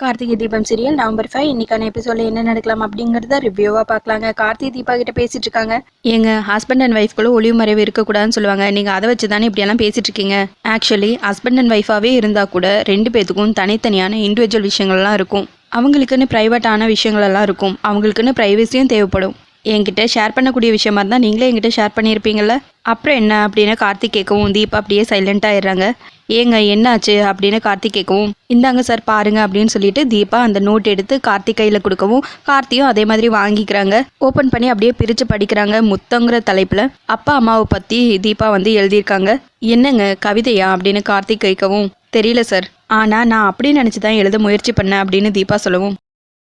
Karthigai Deepam serial November five இன்னைக்கான எபிசோட என்ன நடக்கலாம் அப்படிங்கறத ரிவ்யூவா பார்க்கலாங்க. கார்த்திகை தீபா கிட்ட பேசிட்டு இருக்காங்க. எங்க ஹஸ்பண்ட் அண்ட் ஒய்ஃப்குள்ள ஒளிவு மறைவு இருக்கக்கூடாதுன்னு சொல்லுவாங்க. நீங்க அதை வச்சு தானே இப்படியெல்லாம் பேசிட்டு இருக்கீங்க? ஆக்சுவலி ஹஸ்பண்ட் அண்ட் ஒய்ஃபாவே இருந்தா கூட ரெண்டு பேத்துக்கும் தனித்தனியான இண்டிவிஜுவல் விஷயங்கள்லாம் இருக்கும். அவங்களுக்குன்னு ப்ரைவேட்டான விஷயங்கள் எல்லாம் இருக்கும். அவங்களுக்குன்னு ப்ரைவசியும் தேவைப்படும். என்கிட்ட ஷேர் பண்ணக்கூடிய விஷயமா இருந்தால் நீங்களே என்கிட்ட ஷேர் பண்ணியிருப்பீங்கள்ல அப்புறம் என்ன அப்படின்னு கார்த்திக் கேட்கவும் தீபா அப்படியே சைலண்ட் ஆயிடுறாங்க. ஏங்க என்னாச்சு? அப்படின்னு கார்த்திக் கேட்கவும் இந்தாங்க சார் பாருங்க அப்படின்னு சொல்லிட்டு தீபா அந்த நோட் எடுத்து கார்த்திக் கையில் கொடுக்கவும் கார்த்தியும் அதே மாதிரி வாங்கிக்கிறாங்க. ஓப்பன் பண்ணி அப்படியே பிரித்து படிக்கிறாங்க முத்தங்கிற தலைப்பில். அப்பா அம்மாவை பற்றி தீபா வந்து எழுதியிருக்காங்க. என்னங்க கவிதையா? அப்படின்னு கார்த்திக் கேட்கவும் தெரியல சார். ஆனால் நான் அப்படி நினச்சி தான் எழுத முயற்சி பண்ணேன் அப்படின்னு தீபா சொல்லவும்.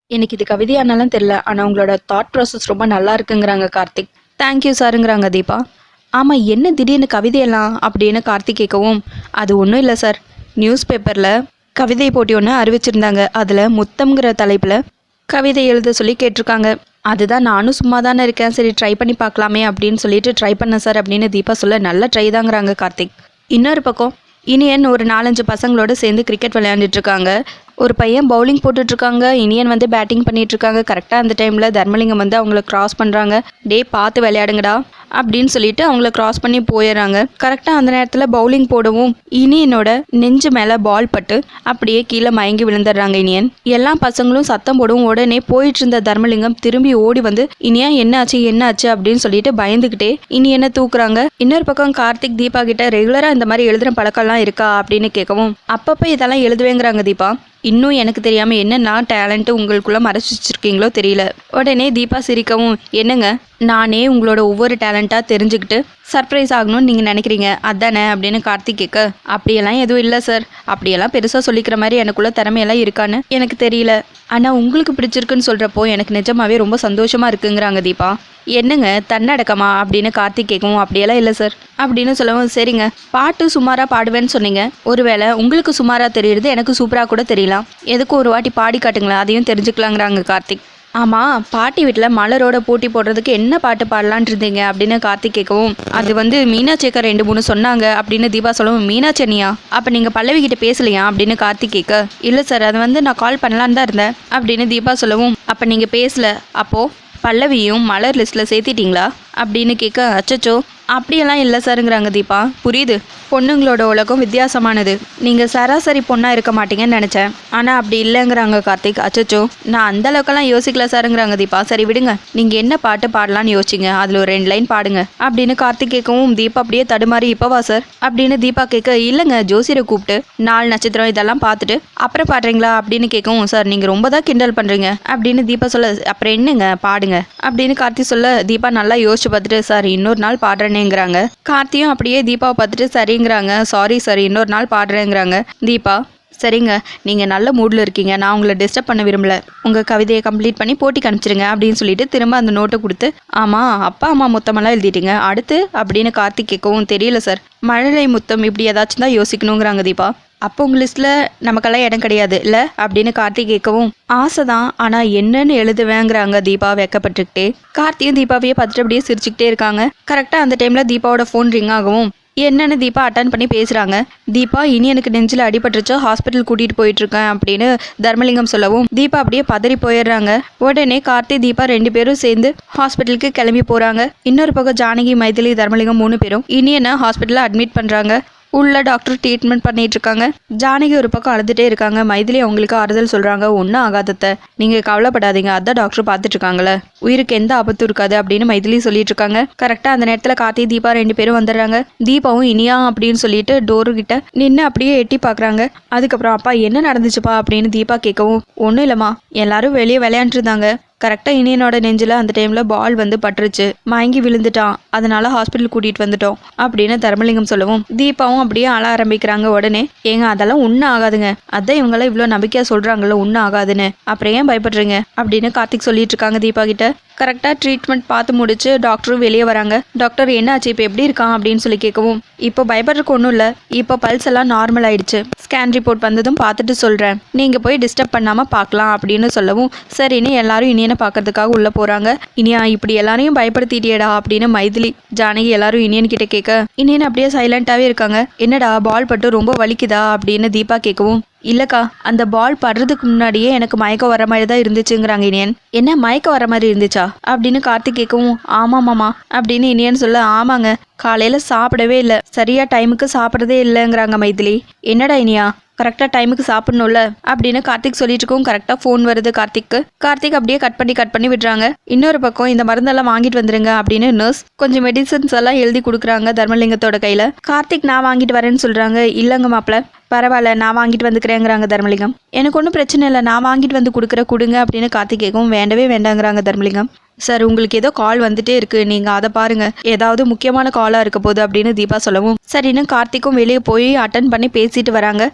எனக்கு இது கவிதையானாலும் தெரில ஆனால் உங்களோட தாட் ப்ராசஸ் ரொம்ப நல்லா இருக்குங்கிறாங்க கார்த்திக். தேங்க்யூ சாருங்கிறாங்க தீபா. ஆமாம் என்ன திடீர்னு கவிதையெல்லாம் அப்படின்னு கார்த்திக் கேட்கவும் அது ஒன்றும் இல்லை சார். நியூஸ் பேப்பரில் கவிதை போட்டி ஒன்று அறிவிச்சிருந்தாங்க. அதில் முத்தம்ங்கிற தலைப்பில் கவிதை எழுத சொல்லி கேட்டிருக்காங்க. அதுதான் நானும் சும்மா தானே இருக்கேன். சரி ட்ரை பண்ணி பார்க்கலாமே அப்படின்னு சொல்லிட்டு ட்ரை பண்ணேன் சார் அப்படின்னு தீபா சொல்ல நல்லா ட்ரை தாங்கிறாங்க கார்த்திக். இன்னொரு பக்கம் இனியன் ஒரு நாலஞ்சு பசங்களோட சேர்ந்து கிரிக்கெட் விளையாண்டுட்டு இருக்காங்க. ஒரு பையன் பவுலிங் போட்டுட்ருக்காங்க. இனியன் வந்து பேட்டிங் பண்ணிகிட்ருக்காங்க இருக்காங்க கரெக்டாக அந்த டைமில் தர்மலிங்கம் வந்து அவங்கள க்ராஸ் பண்ணுறாங்க டே பார்த்து விளையாடுங்கடா அப்படின்னு சொல்லிட்டு அவங்கள கிராஸ் பண்ணி போயிடுறாங்க. கரெக்டாக அந்த நேரத்தில் பவுலிங் போடவும் இனியனோட நெஞ்சு மேலே பால் பட்டு அப்படியே கீழே மயங்கி விழுந்துடுறாங்க இனியன். எல்லா பசங்களும் சத்தம் போடவும் உடனே போயிட்டு இருந்த தர்மலிங்கம் திரும்பி ஓடி வந்து இனியா என்னாச்சு என்னாச்சு? அப்படின்னு சொல்லிட்டு பயந்துக்கிட்டே இனியனை தூக்குறாங்க. இன்னொரு பக்கம் கார்த்திக் தீபா கிட்ட ரெகுலராக இந்த மாதிரி எழுதுற பழக்கம்லாம் இருக்கா அப்படின்னு கேட்கவும் அப்பப்போ இதெல்லாம் எழுதுவேங்கிறாங்க தீபா. இன்னும் எனக்கு தெரியாமல் என்னென்ன டேலண்ட்டு உங்களுக்குள்ளே மறைச்சி வச்சிருக்கீங்களோ தெரியல. உடனே தீபா சிரிக்கவும் என்னங்க? நானே உங்களோட ஒவ்வொரு டேலண்ட்டாக தெரிஞ்சுக்கிட்டு சர்ப்ரைஸ் ஆகணும்னு நீங்கள் நினைக்கிறீங்க? அதானே? அப்படின்னு கார்த்திக் கேட்க அப்படியெல்லாம் எதுவும் இல்லை சார் அப்படியெல்லாம் பெருசாக சொல்லிக்கிற மாதிரி எனக்குள்ள திறமையெல்லாம் இருக்கான்னு எனக்கு தெரியல. ஆனால் உங்களுக்கு பிடிச்சிருக்குன்னு சொல்கிறப்போ எனக்கு நிஜமாவே ரொம்ப சந்தோஷமாக இருக்குங்கிறாங்க தீபா. என்னங்க? தன்னடக்கமா? அப்படின்னு கார்த்திக் கேட்கவும் அப்படியெல்லாம் இல்லை சார் அப்படின்னு சொல்லவும் சரிங்க. பாட்டு சுமாராக பாடுவேன்னு சொன்னீங்க. ஒருவேளை உங்களுக்கு சுமாராக தெரியுறது எனக்கு சூப்பராக கூட தெரியலாம். எதுக்கும் ஒரு வாட்டி பாடி காட்டுங்களேன்? அதையும் தெரிஞ்சுக்கலாங்கிறாங்க கார்த்திக். ஆமாம் பாட்டி வீட்டில் மலரோட போட்டி போடுறதுக்கு என்ன பாட்டு பாடலான் இருந்தீங்க அப்படின்னு கார்த்திக் கேட்கவும் அது வந்து மீனாட்சி அக்கா ரெண்டு மூணு சொன்னாங்க அப்படின்னு தீபா சொல்லவும் மீனாட்சி அண்ணியா அப்போ நீங்கள் பல்லவி கிட்ட பேசலையா? அப்படின்னு கார்த்திக் கேட்க இல்லை சார் அது வந்து நான் கால் பண்ணலான்னு தான் இருந்தேன். அப்படின்னு தீபா சொல்லவும் அப்போ நீங்கள் பேசல அப்போது பல்லவியும் மலர் லிஸ்ட்டில் சேர்த்திட்டீங்களா? அப்படின்னு கேட்க அச்சச்சோ அப்படியெல்லாம் இல்லை சாருங்கிறாங்க தீபா. புரியுது. பொண்ணுங்களோட உலகம் வித்தியாசமானது. நீங்கள் சராசரி பொண்ணாக இருக்க மாட்டீங்கன்னு நினச்சேன். ஆனால் அப்படி இல்லைங்கிறாங்க கார்த்திக். அச்சச்சோ. நான் அந்த அளவுக்கெல்லாம் யோசிக்கல சாருங்கிறாங்க தீபா. சரி விடுங்க. நீங்கள் என்ன பாட்டு பாடலான்னு யோசிச்சிங்க. அதில் ஒரு ரெண்டு லைன் பாடுங்க. அப்படின்னு கார்த்திக் கேட்கவும் தீபா அப்படியே தடுமாறி இப்போவா சார். அப்படின்னு தீபா கேட்க இல்லைங்க. ஜோசியரை கூப்பிட்டு நாலு நட்சத்திரம் இதெல்லாம் பார்த்துட்டு அப்புறம் பாடுறீங்களா? அப்படின்னு கேட்கவும் சார் நீங்கள் ரொம்ப தான் கிண்டல் பண்ணுறீங்க அப்படின்னு தீபா சொல்ல அப்புறம் என்னங்க? பாடுங்க. அப்படின்னு கார்த்திக் சொல்ல தீபா நல்லா யோசிச்சு பார்த்துட்டு சார் இன்னொரு நாள் பாடுறேனேங்கிறாங்க கார்த்தியும் அப்படியே தீபாவை பார்த்துட்டு சரிங்கிறாங்க. சாரி சார் இன்னொரு நாள் பாடுறேங்கிறாங்க. தீபா சரிங்க. நீங்கள் நல்ல மூடில் இருக்கீங்க. நான் உங்களை டிஸ்டர்ப் பண்ண விரும்பல. உங்கள் கவிதையை கம்ப்ளீட் பண்ணி போட்டிக்கு அனுப்பிச்சிருங்க. அப்படின்னு சொல்லிட்டு திரும்ப அந்த நோட்டை கொடுத்து ஆமாம் அப்பா அம்மா முத்தமெல்லாம் எழுதிட்டீங்க. அடுத்து? அப்படின்னு கார்த்திக் கேட்கவும் தெரியல சார் மழலை முத்தம் இப்படி ஏதாச்சும் தான் யோசிக்கணுங்கிறாங்க தீபா. அப்போ உங்கள் லிஸ்ட்டில் நமக்கெல்லாம் இடம் கிடையாது. இல்லை? அப்படின்னு கார்த்தி கேட்கவும் ஆசை தான் ஆனால் என்னன்னு எழுதுவேங்கிறாங்க தீபா வெக்கப்பட்டுக்கிட்டே. கார்த்தியும் தீபாவையே பார்த்துட்டு அப்படியே சிரிச்சுக்கிட்டே இருக்காங்க. கரெக்டாக அந்த டைமில் தீபாவோட ஃபோன் ரிங் ஆகவும் என்னன்னு தீபா அட்டன் பண்ணி பேசுகிறாங்க தீபா இனி எனக்கு நெஞ்சில் அடிபட்டுருச்சோ? ஹாஸ்பிட்டல் கூட்டிகிட்டு போயிட்டுருக்கேன் அப்படின்னு தர்மலிங்கம் சொல்லவும் தீபா அப்படியே பதறி போயிடுறாங்க. உடனே கார்த்தி தீபா ரெண்டு பேரும் சேர்ந்து ஹாஸ்பிட்டலுக்கு கிளம்பி போகிறாங்க இன்னொரு பக்கம் ஜானகி மைதிலி தர்மலிங்கம் மூணு பேரும் இனி என்ன ஹாஸ்பிட்டலில் அட்மிட் பண்ணுறாங்க உள்ள டாக்டர் ட்ரீட்மெண்ட் பண்ணிட்டு இருக்காங்க ஜானகி ஒரு பக்கம் அழுதுட்டே இருக்காங்க. மைதிலி அவங்களுக்கு ஆறுதல் சொல்றாங்க. ஒன்றும் ஆகாதத்த. நீங்க கவலைப்படாதீங்க. அதான் டாக்டர் பார்த்துட்டு இருக்காங்களே உயிருக்கு எந்த ஆபத்தும் இருக்காது அப்படின்னு மைதிலி சொல்லிட்டு இருக்காங்க கரெக்டா அந்த நேரத்துல கார்த்தி தீபா ரெண்டு பேரும் வந்துடுறாங்க. தீபாவும் இனியா அப்படின்னு சொல்லிட்டு டோரு கிட்ட நின்று அப்படியே எட்டி பாக்குறாங்க அதுக்கப்புறம் அப்பா என்ன நடந்துச்சுப்பா? அப்படின்னு தீபா கேட்கவும் ஒன்றும் இல்லைம்மா. எல்லாரும் வெளியே விளையாண்டுருந்தாங்க கரெக்டாக இனியனோட நெஞ்சில் அந்த டைமில் பால் வந்து பட்டுருச்சு. மயங்கி விழுந்துட்டான். அதனால ஹாஸ்பிட்டல் கூட்டிகிட்டு வந்துட்டோம். அப்படின்னு தர்மலிங்கம் சொல்லவும் தீபாவும் அப்படியே அழ ஆரம்பிக்கிறாங்க உடனே. ஏங்க அதெல்லாம் ஒன்றும் ஆகாதுங்க. அதான் இவங்களாம் இவ்வளோ நம்பிக்கையாக சொல்கிறாங்கல்ல ஒன்றும் ஆகாதுன்னு. அப்புறம் ஏன் பயப்படுறீங்க? அப்படின்னு கார்த்திக் சொல்லிட்டு இருக்காங்க தீபா கிட்ட. கரெக்டாக ட்ரீட்மெண்ட் பார்த்து முடிச்சு டாக்டரும் வெளியே வராங்க. டாக்டர் என்னாச்சு? இப்போ எப்படி இருக்கான்? அப்படின்னு சொல்லி கேட்கவும் இப்போ பயப்படுறதுக்கு ஒன்றும் இல்லை. இப்போ பல்ஸ் எல்லாம் நார்மல் ஆயிடுச்சு. ஸ்கேன் ரிப்போர்ட் வந்ததும் பார்த்துட்டு சொல்கிறேன் நீங்கள் போய் டிஸ்டர்ப் பண்ணாமல் பார்க்கலாம் அப்படின்னு சொல்லவும் சரின்னு எல்லாரும் இனியனை பார்க்கறதுக்காக உள்ளே போகிறாங்க இனியா இப்படி எல்லாரையும் பயப்படுத்திட்டியடா அப்படின்னு மைதிலி ஜானகி எல்லாரும் இனியன் கிட்ட கேட்க இனியன் அப்படியே சைலண்ட்டாகவே இருக்காங்க. என்னடா பால் பட்டு ரொம்ப வலிக்குதா? அப்படின்னு தீபா கேட்கவும் இல்லக்கா அந்த பால் படுறதுக்கு முன்னாடியே எனக்கு மயக்கம் வர மாதிரி தான் இருந்துச்சுங்கிறாங்க இனியன். என்ன மயக்கம் வர மாதிரி இருந்துச்சா? அப்படின்னு கார்த்திக் கேட்கவும் ஆமாமாமா அப்படின்னு இனியன் சொல்ல ஆமாங்க காலையில சாப்பிடவே இல்லை. சரியா டைமுக்கு சாப்பிட்றதே இல்லைங்கிறாங்க மைதிலி. என்னடா இனியா கரெக்டாக டைமுக்கு சாப்பிடணும்ல? அப்படின்னு கார்த்திக் சொல்லிட்டு இருக்கவும் கரெக்டாக ஃபோன் வருது கார்த்திக்கு. கார்த்திக் அப்படியே கட் பண்ணி கட் பண்ணி விடுறாங்க. இன்னொரு பக்கம் இந்த மருந்தெல்லாம் வாங்கிட்டு வந்துருங்க அப்படின்னு நர்ஸ் கொஞ்சம் மெடிசன்ஸ் எல்லாம் எழுதி கொடுக்குறாங்க தர்மலிங்கத்தோட கையில். கார்த்திக் நான் வாங்கிட்டு வரேன்னு சொல்கிறாங்க இல்லைங்க மாப்பிள்ள பரவாயில்ல நான் வாங்கிட்டு வந்துக்கிறேங்கிறாங்க தர்மலிங்கம். எனக்கு ஒன்றும் பிரச்சனை இல்லை. நான் வாங்கிட்டு வந்து கொடுக்குற கொடுங்க அப்படின்னு கார்த்திக் கேட்கவும் வேண்டவே வேண்டாங்கிறாங்க தர்மலிங்கம். சார் உங்களுக்கு ஏதோ கால் வந்துட்டே இருக்கு. நீங்க அதை பாருங்க. ஏதாவது முக்கியமான காலா இருக்க போது அப்படின்னு தீபா சொல்லவும். சரின்னு கார்த்திக்கும் வெளியே போய் அட்டன் பண்ணி பேசிட்டு வராங்க.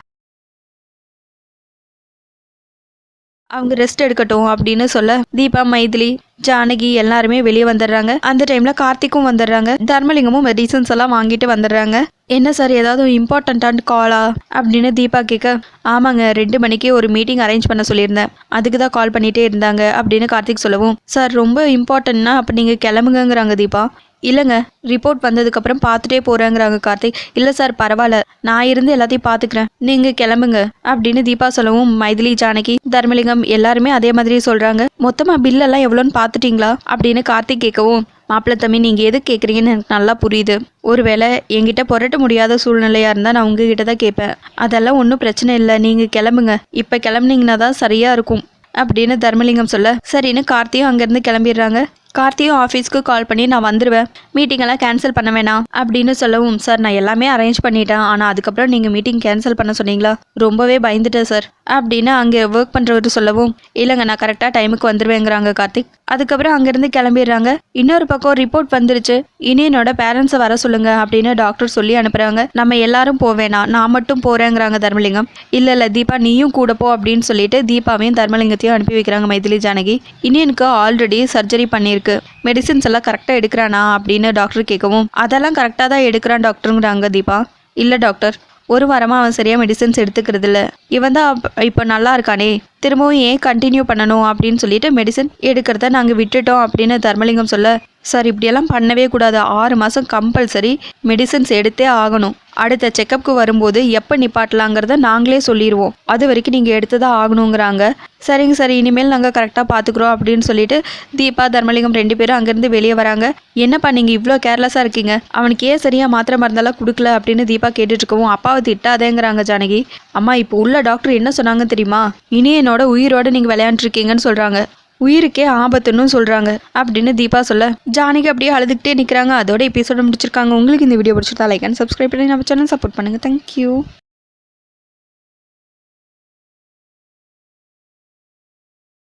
அவங்க ரெஸ்ட் எடுக்கட்டும் அப்படின்னு சொல்ல தீபா மைதிலி ஜானகி எல்லாருமே வெளியே வந்துடுறாங்க. அந்த டைம்ல கார்த்திக்கும் வந்துடுறாங்க. தர்மலிங்கமும் மெடிசன்ஸ் எல்லாம் வாங்கிட்டு வந்துடுறாங்க. என்ன சார் ஏதாவது இம்பார்ட்டண்ட்டான காலா அப்படின்னு தீபா கேட்க ஆமாங்க ரெண்டு மணிக்கு ஒரு மீட்டிங் அரேஞ்ச் பண்ண சொல்லியிருந்தேன். அதுக்கு தான் கால் பண்ணிட்டே இருந்தாங்க அப்படின்னு கார்த்திக் சொல்லவும் சார் ரொம்ப இம்பார்ட்டன்ட்னா அப்போ நீங்கள் கிளம்புங்கிறாங்க தீபா. இல்லைங்க ரிப்போர்ட் வந்ததுக்கப்புறம் பார்த்துட்டே போகிறேங்கிறாங்க கார்த்திக். இல்லை சார் பரவாயில்ல. நான் இருந்து எல்லாத்தையும் பார்த்துக்கிறேன். நீங்கள் கிளம்புங்க அப்படின்னு தீபா சொல்லவும் மைதிலி ஜானகி தர்மலிங்கம் எல்லாருமே அதே மாதிரி சொல்கிறாங்க மொத்தமாக பில்லெல்லாம் எவ்வளோன்னு பார்த்துட்டீங்களா? அப்படின்னு கார்த்திக் கேட்கவும் மாப்பிள்ளை தம்பி நீங்கள் எது கேட்குறீங்கன்னு எனக்கு நல்லா புரியுது. ஒருவேளை என்கிட்ட புரட்ட முடியாத சூழ்நிலையாக இருந்தால் நான் உங்ககிட்ட தான் கேட்பேன். அதெல்லாம் ஒன்றும் பிரச்சனை இல்லை. நீங்கள் கிளம்புங்க. இப்போ கிளம்புனீங்கன்னா தான் சரியாக இருக்கும் அப்படின்னு தர்மலிங்கம் சொல்ல சரின்னு கார்த்தியும் அங்கேருந்து கிளம்பிடுறாங்க. கார்த்தியும் ஆஃபீஸ்க்கு கால் பண்ணி நான் வந்துடுவேன் மீட்டிங்கெல்லாம் கேன்சல் பண்ண வேணாம். அப்படின்னு சொல்லவும் சார் நான் எல்லாமே அரேஞ்ச் பண்ணிட்டேன். ஆனால் அதுக்கப்புறம் நீங்கள் மீட்டிங் கேன்சல் பண்ண சொன்னீங்களா? ரொம்பவே பயந்துட்டேன் சார். அப்படின்னு அங்கே ஒர்க் பண்ணுறவர் சொல்லவும் இல்லைங்க நான் கரெக்டாக டைமுக்கு வந்துடுவேங்கிறாங்க கார்த்திக். அதுக்கப்புறம் அங்கேருந்து கிளம்பிடுறாங்க. இன்னொரு பக்கம் ரிப்போர்ட் வந்துருச்சு. இனி என்னோட பேரண்ட்ஸை வர சொல்லுங்க அப்படின்னு டாக்டர் சொல்லி அனுப்புகிறாங்க நம்ம எல்லாரும் போவேணா நான் மட்டும் போகிறேங்கிறாங்க தர்மலிங்கம். இல்லை இல்லை தீபா நீயும் கூட போ அப்படின்னு சொல்லிட்டு தீபாவையும் தர்மலிங்கத்தையும் அனுப்பி வைக்கிறாங்க மைதிலி ஜானகி. இனியனுக்கு ஆல்ரெடி சர்ஜரி பண்ணியிருக்கு. மெடிசின்ஸ் எல்லாம் கரெக்டாக எடுக்கிறானா? அப்படின்னு டாக்டர் கேட்கவும் அதெல்லாம் கரெக்டாக தான் எடுக்கிறான் டாக்டருங்கிறாங்க தீபா. இல்லை டாக்டர் ஒரு வாரமாக அவன் சரியாக மெடிசன்ஸ் எடுத்துக்கிறது இல்லை இவன் தான் இப்போ நல்லா இருக்கானே. திரும்பவும் ஏன் கண்டினியூ பண்ணணும் அப்படின்னு சொல்லிட்டு மெடிசன் எடுக்கிறத நாங்கள் விட்டுட்டோம் அப்படின்னு தர்மலிங்கம் சொல்ல சார் இப்படியெல்லாம் பண்ணவே கூடாது. ஆறு மாதம் கம்பல்சரி மெடிசன்ஸ் எடுத்தே ஆகணும். அடுத்த செக்கப்புக்கு வரும்போது எப்போ நிப்பாட்டலாங்கிறத நாங்களே சொல்லிடுவோம் அது வரைக்கும் நீங்கள் எடுத்து தான் ஆகணுங்கிறாங்க. சரிங்க சார் இனிமேல் நாங்கள் கரெக்டாக பார்த்துக்குறோம் அப்படின்னு சொல்லிட்டு தீபா தர்மலிங்கம் ரெண்டு பேரும் அங்கேருந்து வெளியே வராங்க. என்னப்பா நீங்கள் இவ்வளோ கேர்லெஸ்ஸாக இருக்கீங்க. அவனுக்கு ஏன் சரியாக மாத்திரை மருந்தெல்லாம் கொடுக்கல? அப்படின்னு தீபா கேட்டுட்டு இருக்கவும் அப்பாவை திட்டாதேங்கிறாங்க ஜானகி. அம்மா இப்போ உள்ள டாக்டர் என்ன சொன்னாங்க தெரியுமா? இனி என்னோட உயிரோட நீங்கள் விளையாண்டுருக்கீங்கன்னு சொல்கிறாங்க உயிருக்கே ஆபத்துன்னு சொல்கிறாங்க அப்படின்னு தீபா சொல்ல ஜானிக்கு அப்படியே அழுதுகிட்டே நிற்கிறாங்க அதோட எபிசோட முடிச்சிருக்காங்க. உங்களுக்கு இந்த வீடியோ பிடிச்சிருந்தா லைக் அண்ட் சப்ஸ்கிரைப் பண்ணி நம்ம சேனல் சப்போர்ட் பண்ணுங்கள் தேங்க்யூ